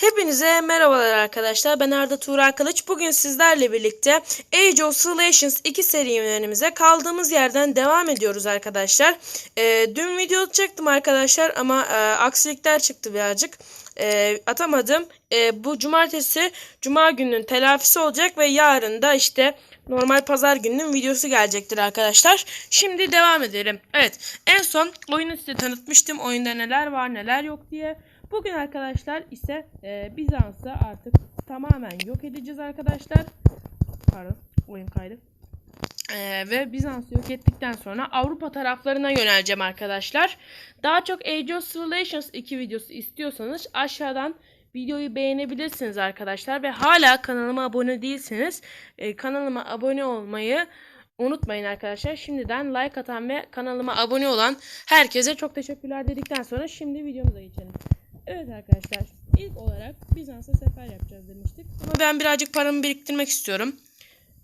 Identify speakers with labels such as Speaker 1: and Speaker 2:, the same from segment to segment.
Speaker 1: Hepinize merhabalar arkadaşlar. Ben Arda Tuğra Kılıç. Bugün sizlerle birlikte Age of Solations 2 serüvenimize kaldığımız yerden devam ediyoruz arkadaşlar. Ee, dün video çektim arkadaşlar ama e, aksilikler çıktı birazcık. E, atamadım. E, bu cumartesi cuma gününün telafisi olacak ve yarın da işte normal pazar gününün videosu gelecektir arkadaşlar. Şimdi devam edelim. Evet en son oyunu size tanıtmıştım. Oyunda neler var neler yok diye. Bugün arkadaşlar ise e, Bizans'ı artık tamamen yok edeceğiz arkadaşlar. Pardon oyun kaydı. E, ve Bizans'ı yok ettikten sonra Avrupa taraflarına yöneleceğim arkadaşlar. Daha çok Age of Civilizations 2 videosu istiyorsanız aşağıdan videoyu beğenebilirsiniz arkadaşlar. Ve hala kanalıma abone değilseniz e, kanalıma abone olmayı unutmayın arkadaşlar. Şimdiden like atan ve kanalıma abone olan herkese çok teşekkürler dedikten sonra şimdi videomuza geçelim. Evet arkadaşlar ilk olarak Bizans'a sefer yapacağız demiştik. Ama ben birazcık paramı biriktirmek istiyorum.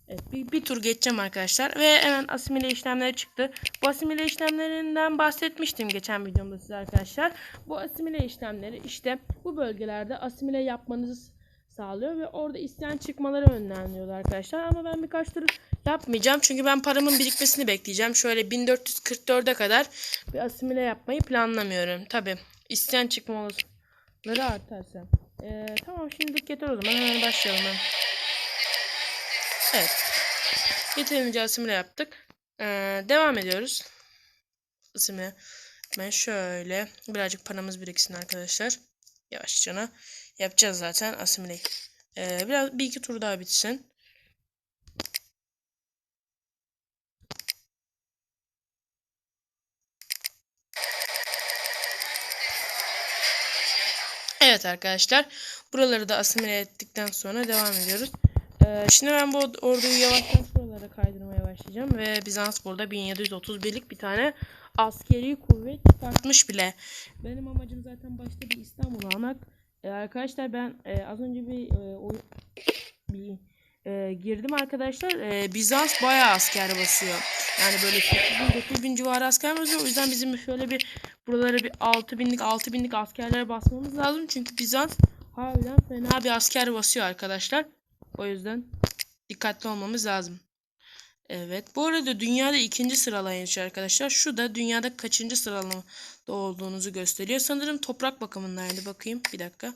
Speaker 1: Evet bir, bir tur geçeceğim arkadaşlar. Ve hemen asimile işlemleri çıktı. Bu asimile işlemlerinden bahsetmiştim geçen videomda size arkadaşlar. Bu asimile işlemleri işte bu bölgelerde asimile yapmanızı sağlıyor ve orada isyan çıkmaları önleniyordu arkadaşlar. Ama ben birkaç tur yapmayacağım. Çünkü ben paramın birikmesini bekleyeceğim. Şöyle 1444'e kadar bir asimile yapmayı planlamıyorum. Tabi isyan çıkma olasılıkları artarsa. Ee, tamam şimdilik yeter o zaman. Hemen başlayalım. Ben. Evet. Yeterince asimile yaptık. Ee, devam ediyoruz. Asimile. Ben şöyle birazcık paramız biriksin arkadaşlar. Yavaşça yapacağız zaten asimile. Ee, biraz bir iki tur daha bitsin. Evet arkadaşlar. Buraları da asimile ettikten sonra devam ediyoruz. Ee, şimdi ben bu orduyu yavaştan şuralara kaydırmaya başlayacağım. Ve Bizans burada 1731'lik bir tane askeri kuvvet çıkartmış bile. Benim amacım zaten başta bir İstanbul almak. Ee, arkadaşlar ben e, az önce bir e, bir e, girdim arkadaşlar. E, Bizans bayağı asker basıyor. Yani böyle 8000 9000 civarı asker basıyor. O yüzden bizim şöyle bir buralara bir 6000'lik 6000'lik askerlere basmamız lazım. Çünkü Bizans harbiden fena bir asker basıyor arkadaşlar. O yüzden dikkatli olmamız lazım. Evet. Bu arada dünyada ikinci sıralayıcı arkadaşlar. Şu da dünyada kaçıncı sıralamada olduğunuzu gösteriyor. Sanırım toprak bakımındaydı. Bakayım. Bir dakika.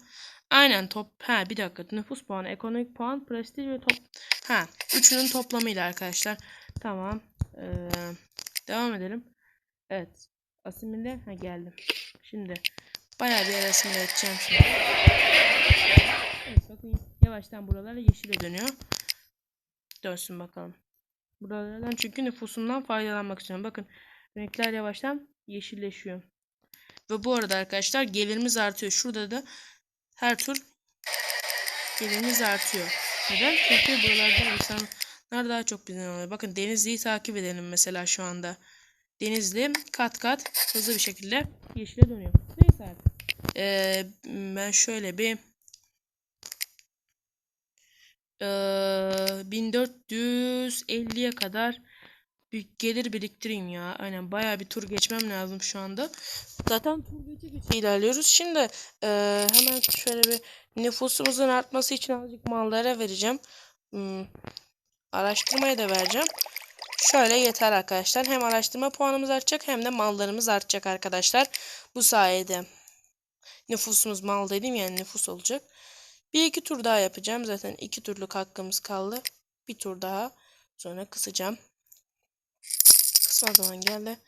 Speaker 1: Aynen top. Ha bir dakika. Nüfus puanı, ekonomik puan, prestij ve top. Ha. Üçünün toplamıyla arkadaşlar. Tamam. Ee, devam edelim. Evet. Asimile. Ha geldim. Şimdi bayağı bir asimile edeceğim şimdi. Evet bakın yavaştan buralara yeşile dönüyor. Dönsün bakalım. Buralardan çünkü nüfusundan faydalanmak istiyorum. Bakın renkler yavaştan yeşilleşiyor. Ve bu arada arkadaşlar gelirimiz artıyor. Şurada da her tur gelirimiz artıyor. Neden? Çünkü buralarda insanlar daha çok bizden oluyor. Bakın Denizli'yi takip edelim mesela şu anda. Denizli kat kat hızlı bir şekilde yeşile dönüyor. Neyse artık. Ee, ben şöyle bir ee, 1450'ye kadar bir gelir biriktireyim ya. Aynen bayağı bir tur geçmem lazım şu anda. Zaten tur geçe geçe ilerliyoruz. Şimdi e, hemen şöyle bir nüfusumuzun artması için azıcık mallara vereceğim. Hmm, araştırmaya da vereceğim. Şöyle yeter arkadaşlar. Hem araştırma puanımız artacak hem de mallarımız artacak arkadaşlar. Bu sayede nüfusumuz mal dedim yani nüfus olacak. Bir iki tur daha yapacağım. Zaten iki turluk hakkımız kaldı. Bir tur daha. Sonra kısacağım. Kısma zaman geldi.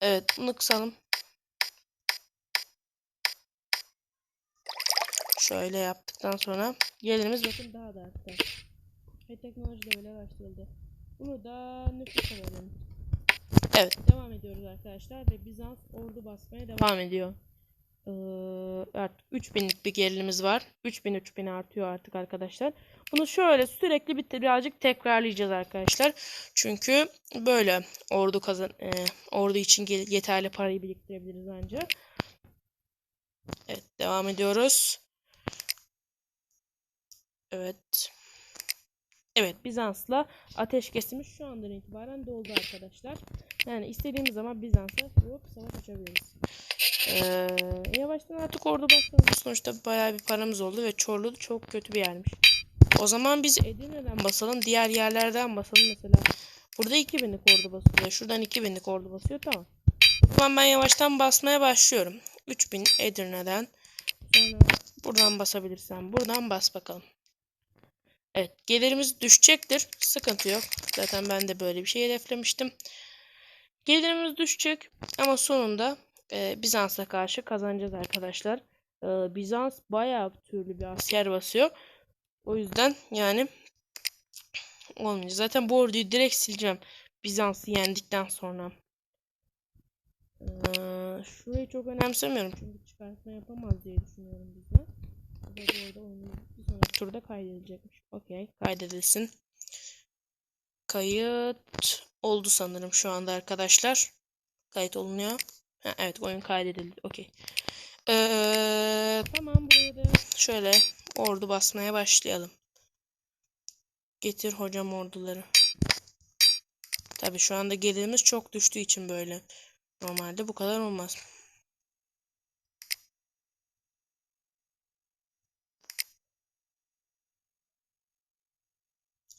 Speaker 1: Evet bunu kısalım. Şöyle yaptıktan sonra gelirimiz bakın daha da arttı. Ve teknoloji de böyle araştırıldı. Bunu da nüfusa verelim. Evet devam ediyoruz arkadaşlar ve Bizans ordu basmaya devam ediyor. Ee, artık 3000'lik bir gerilimiz var. 3000 3000 artıyor artık arkadaşlar. Bunu şöyle sürekli bir birazcık tekrarlayacağız arkadaşlar. Çünkü böyle ordu kazan e, ordu için yeterli parayı biriktirebiliriz ancak. Evet devam ediyoruz. Evet. Evet Bizans'la ateşkesimiz şu andan itibaren doldu arkadaşlar. Yani istediğimiz zaman Bizans'a vurup savaş açabiliriz. Ee, yavaştan artık ordu basalım. Sonuçta bayağı bir paramız oldu ve Çorlu çok kötü bir yermiş. O zaman biz Edirne'den basalım. Diğer yerlerden basalım. Mesela burada 2000'lik ordu basılıyor. Şuradan 2000'lik ordu basıyor. Tamam. O zaman ben yavaştan basmaya başlıyorum. 3000 Edirne'den. Buradan basabilirsem. Buradan bas bakalım. Evet. Gelirimiz düşecektir. Sıkıntı yok. Zaten ben de böyle bir şey hedeflemiştim. Gelirimiz düşecek. Ama sonunda e, Bizans'a karşı kazanacağız arkadaşlar. E, Bizans bayağı türlü bir asker basıyor. O yüzden yani olmayacak. Zaten bu orduyu direkt sileceğim. Bizans'ı yendikten sonra. Ee, şurayı çok önemsemiyorum. Çünkü çıkartma yapamaz diye düşünüyorum bizden. Bu da oyunun turda kaydedilecekmiş. Okey. Kaydedilsin. Kayıt oldu sanırım şu anda arkadaşlar. Kayıt olunuyor. Ha, evet oyun kaydedildi. Okey. Ee, tamam buraya da şöyle ordu basmaya başlayalım. Getir hocam orduları. Tabi şu anda gelirimiz çok düştüğü için böyle. Normalde bu kadar olmaz.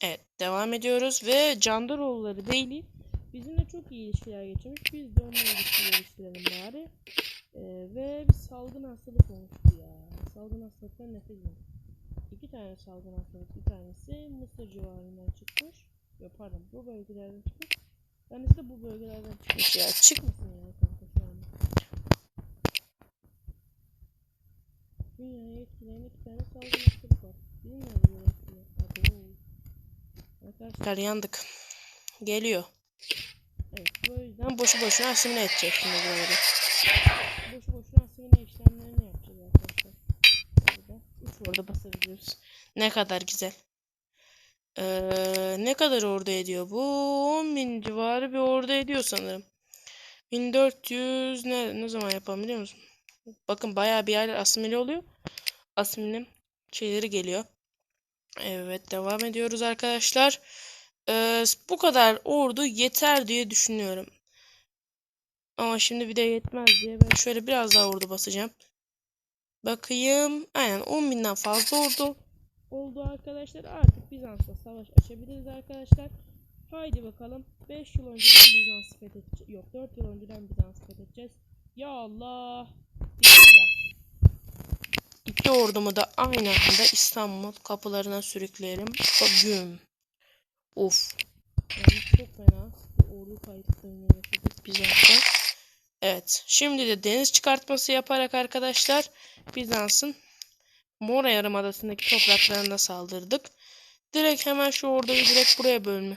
Speaker 1: Evet devam ediyoruz ve Candaroğulları Beyli bizimle çok iyi ilişkiler geçirmiş. Biz de onunla ilişkiler geliştirelim bari. Ee, ve bir salgın hastalık olmuştu ya. Salgın hastalıktan nefret ediyorum. İki tane salgın hastalık. Bir tanesi Mısır civarından çıkmış. Yok pardon bu bölgelerden çıkmış. Tanesi de bu bölgelerden çıkmış ya. Çıkmasın ya kanka şu anda. Dünyayı etkileyen iki tane salgın hastalık var. Bilmiyorum. Arkadaşlar yandık. Geliyor. Evet bu yüzden boşu boşuna asimile edecek şimdi böyle. Boşu boşuna asimile işlemlerini yapacağız arkadaşlar. Burada. Üç orada basabiliyoruz. Ne kadar güzel. Ee, ne kadar orada ediyor? Bu 10.000 civarı bir orada ediyor sanırım. 1400 ne, ne zaman yapalım biliyor musun? Bakın bayağı bir yerler asimile oluyor. Asimile şeyleri geliyor. Evet devam ediyoruz arkadaşlar. Ee, bu kadar ordu yeter diye düşünüyorum. Ama şimdi bir de yetmez diye ben şöyle biraz daha ordu basacağım. Bakayım. Aynen 10.000'den fazla ordu oldu arkadaşlar. Artık Bizans'la savaş açabiliriz arkadaşlar. Haydi bakalım. 5 yıl önceden Bizans fethedeceğiz. Yok 4 yıl önceden Bizans fethedeceğiz. Ya Allah. Bismillah. İki da aynı anda İstanbul kapılarına sürükleyelim. Bugün. Of. Yani çok fena. Bu ordu kayıplarını yaşadık Bizans'ta. Evet. Şimdi de deniz çıkartması yaparak arkadaşlar Bizans'ın Mora Yarımadası'ndaki topraklarına saldırdık. Direkt hemen şu orduyu direkt buraya bölme.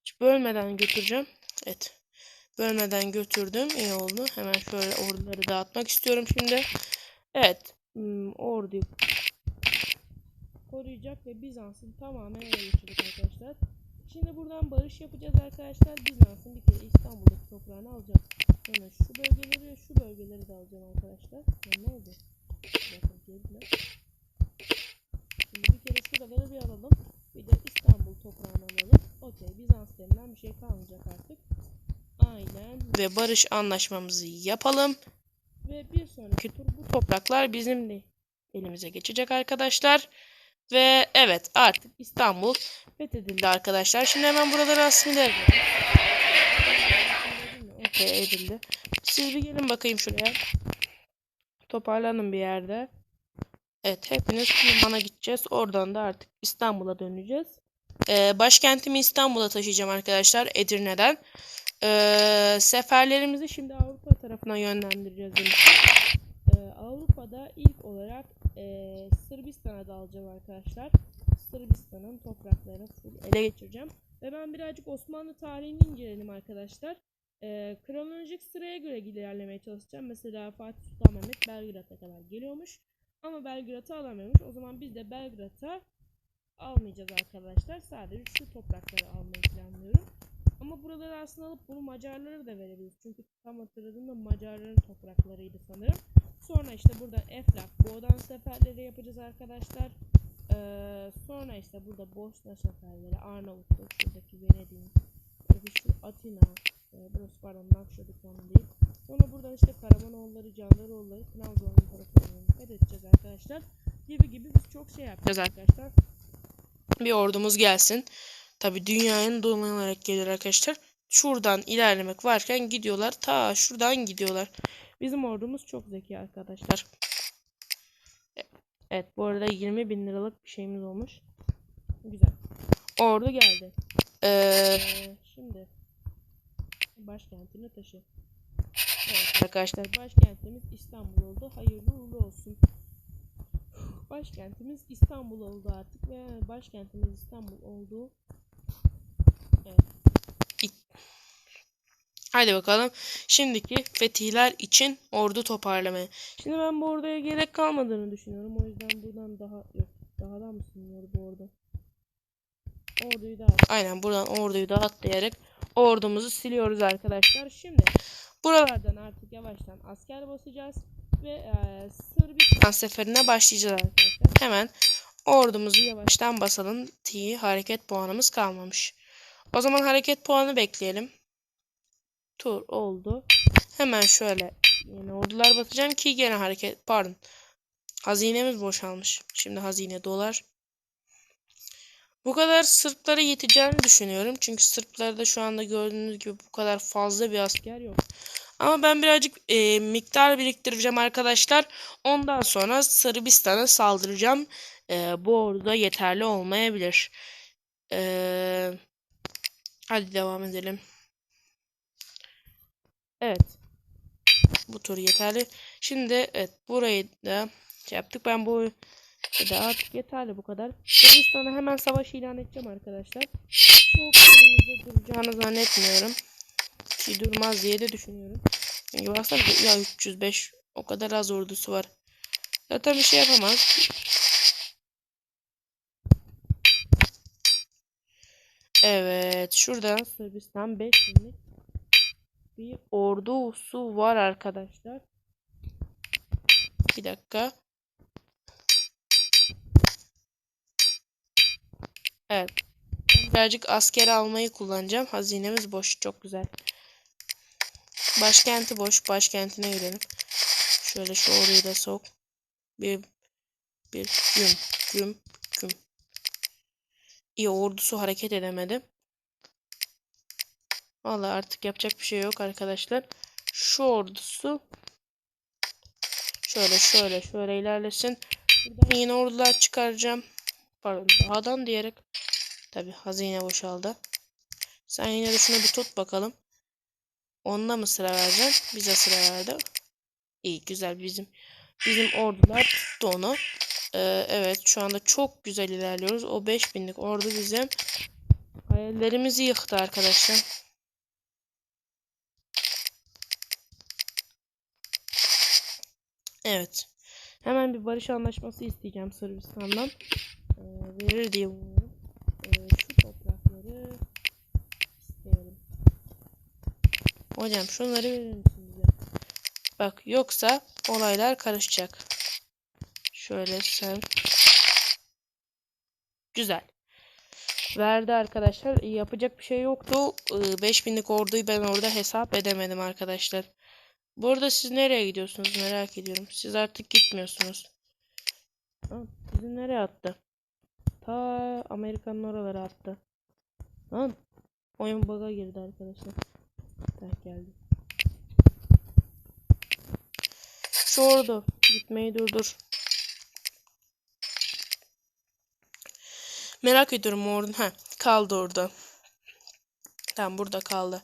Speaker 1: Hiç bölmeden götüreceğim. Evet. Bölmeden götürdüm. İyi oldu. Hemen şöyle orduları dağıtmak istiyorum şimdi. Evet. Hmm, orduyu koruyacak ve Bizans'ın tamamen ele geçirdik arkadaşlar. Şimdi buradan barış yapacağız arkadaşlar. Bizans'ın bir kere İstanbul'daki toprağını alacağım. Sonra şu bölgeleri ve şu bölgeleri de alacağım arkadaşlar. Ya ne oldu? Bakın geldiler. Şimdi bir kere şuraları bir alalım. Bir de İstanbul toprağını alalım. Okey Bizans denilen bir şey kalmayacak artık. Aynen. Ve barış anlaşmamızı yapalım. Ve bir sonraki tur bu topraklar bizim de elimize geçecek arkadaşlar. Ve evet artık İstanbul fethedildi arkadaşlar. Şimdi hemen buraları asimile. Okey edildi. Siz bir gelin bakayım şuraya. Toparlanın bir yerde. Evet hepiniz Liman'a gideceğiz. Oradan da artık İstanbul'a döneceğiz. Ee, başkentimi İstanbul'a taşıyacağım arkadaşlar Edirne'den. Ee, seferlerimizi şimdi Avrupa tarafına yönlendireceğiz. Ee, Avrupa'da ilk olarak e, Sırbistan'a dalacağım arkadaşlar. Sırbistan'ın topraklarını ele geçireceğim. Ve ben birazcık Osmanlı tarihini inceledim arkadaşlar. Ee, kronolojik sıraya göre ilerlemeye çalışacağım. Mesela Fatih Sultan Mehmet Belgrad'a kadar geliyormuş. Ama Belgrad'ı alamıyormuş. O zaman biz de Belgrad'a almayacağız arkadaşlar. Sadece şu toprakları almayı planlıyorum. Ama buraları aslında alıp bunu Macarlara da verebiliriz. Çünkü tam hatırladığımda Macarların topraklarıydı sanırım. Sonra işte burada Eflak, Boğdan seferleri yapacağız arkadaşlar. Ee, sonra işte burada Bosna seferleri, Arnavutluk, şuradaki Venedik, şu Atina, e, burası pardon Nakşadık onu değil. Sonra buradan işte Karamanoğulları, Candaroğulları, Trabzon'un taraflarına dikkat edeceğiz arkadaşlar. Gibi gibi biz çok şey yapacağız arkadaşlar. Bir ordumuz gelsin. Tabi dünyanın dolanarak gelir arkadaşlar. Şuradan ilerlemek varken gidiyorlar. Ta şuradan gidiyorlar. Bizim ordumuz çok zeki arkadaşlar. Evet bu arada 20 bin liralık bir şeyimiz olmuş. Güzel. Ordu geldi. Ee, şimdi başkentine taşı. Evet arkadaşlar başkentimiz İstanbul oldu. Hayırlı uğurlu olsun. Başkentimiz İstanbul oldu artık ve başkentimiz İstanbul oldu. Haydi bakalım. Şimdiki fetihler için ordu toparlamaya. Şimdi ben bu orduya gerek kalmadığını düşünüyorum. O yüzden buradan daha yok. Daha da mı sınıyor bu ordu? Orduyu da aynen buradan orduyu da atlayarak ordumuzu siliyoruz arkadaşlar. Şimdi buralardan artık yavaştan asker basacağız ve e, Sırbistan seferine başlayacağız arkadaşlar. Hemen ordumuzu yavaştan basalım. T hareket puanımız kalmamış. O zaman hareket puanı bekleyelim. Tur oldu. Hemen şöyle yeni ordular basacağım ki gene hareket pardon. Hazinemiz boşalmış. Şimdi hazine dolar. Bu kadar Sırplara yeteceğini düşünüyorum. Çünkü Sırplarda şu anda gördüğünüz gibi bu kadar fazla bir asker yok. Ama ben birazcık e, miktar biriktireceğim arkadaşlar. Ondan sonra Sırbistan'a saldıracağım. E, bu orada yeterli olmayabilir. E, hadi devam edelim. Evet. Bu tur yeterli. Şimdi evet burayı da şey yaptık. Ben bu da artık yeterli bu kadar. Sırbistan'a hemen savaş ilan edeceğim arkadaşlar. Çok elimizde duracağını zannetmiyorum. Ki durmaz diye de düşünüyorum. Çünkü baksana ya 305 o kadar az ordusu var. Zaten bir şey yapamaz. Evet şuradan Sırbistan 5 binlik bir ordusu var arkadaşlar. Bir dakika. Evet. Birazcık asker almayı kullanacağım. Hazinemiz boş. Çok güzel. Başkenti boş. Başkentine girelim. Şöyle şu orayı da sok. Bir bir güm güm. İyi ordusu hareket edemedi. Vallahi artık yapacak bir şey yok arkadaşlar. Şu ordusu şöyle şöyle şöyle ilerlesin. Buradan yine ordular çıkaracağım. Pardon dağdan diyerek. Tabi hazine boşaldı. Sen yine de şunu bir tut bakalım. Onda mı sıra vereceksin? Bize sıra verdi. İyi güzel bizim bizim ordular tuttu onu. Ee, evet şu anda çok güzel ilerliyoruz. O 5000'lik ordu bizim hayallerimizi yıktı arkadaşlar. Evet. Hemen bir barış anlaşması isteyeceğim Sırbistan'dan. Ee, verir diye umuyorum. Ee, şu toprakları isteyelim. Hocam şunları verir misin bize? Bak yoksa olaylar karışacak. Şöyle sen. Güzel. Verdi arkadaşlar. Yapacak bir şey yoktu. Ee, 5000'lik orduyu ben orada hesap edemedim arkadaşlar. Bu arada siz nereye gidiyorsunuz merak ediyorum. Siz artık gitmiyorsunuz. Ha, bizi nereye attı? Ta Amerika'nın oralara attı. Lan oyun bug'a girdi arkadaşlar. Tak geldi. Şu ordu gitmeyi durdur. Merak ediyorum ordu. Ha kaldı orada. Tamam burada kaldı.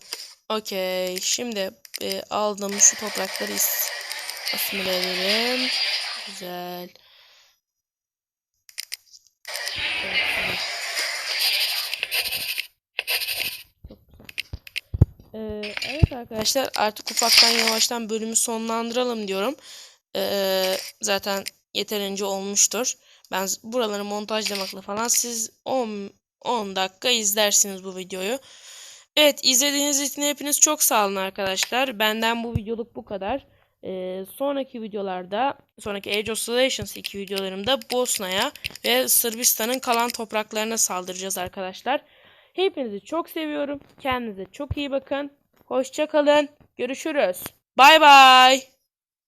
Speaker 1: Okey. Şimdi e, aldığım şu toprakları asimile edelim. Güzel. Ee, evet arkadaşlar artık ufaktan yavaştan bölümü sonlandıralım diyorum. Ee, zaten yeterince olmuştur. Ben buraları montajlamakla falan siz 10 10 dakika izlersiniz bu videoyu. Evet izlediğiniz için hepiniz çok sağ olun arkadaşlar. Benden bu videoluk bu kadar. Ee, sonraki videolarda, sonraki Age of Solations 2 videolarımda Bosna'ya ve Sırbistan'ın kalan topraklarına saldıracağız arkadaşlar. Hepinizi çok seviyorum. Kendinize çok iyi bakın. Hoşça kalın. Görüşürüz. Bay bay.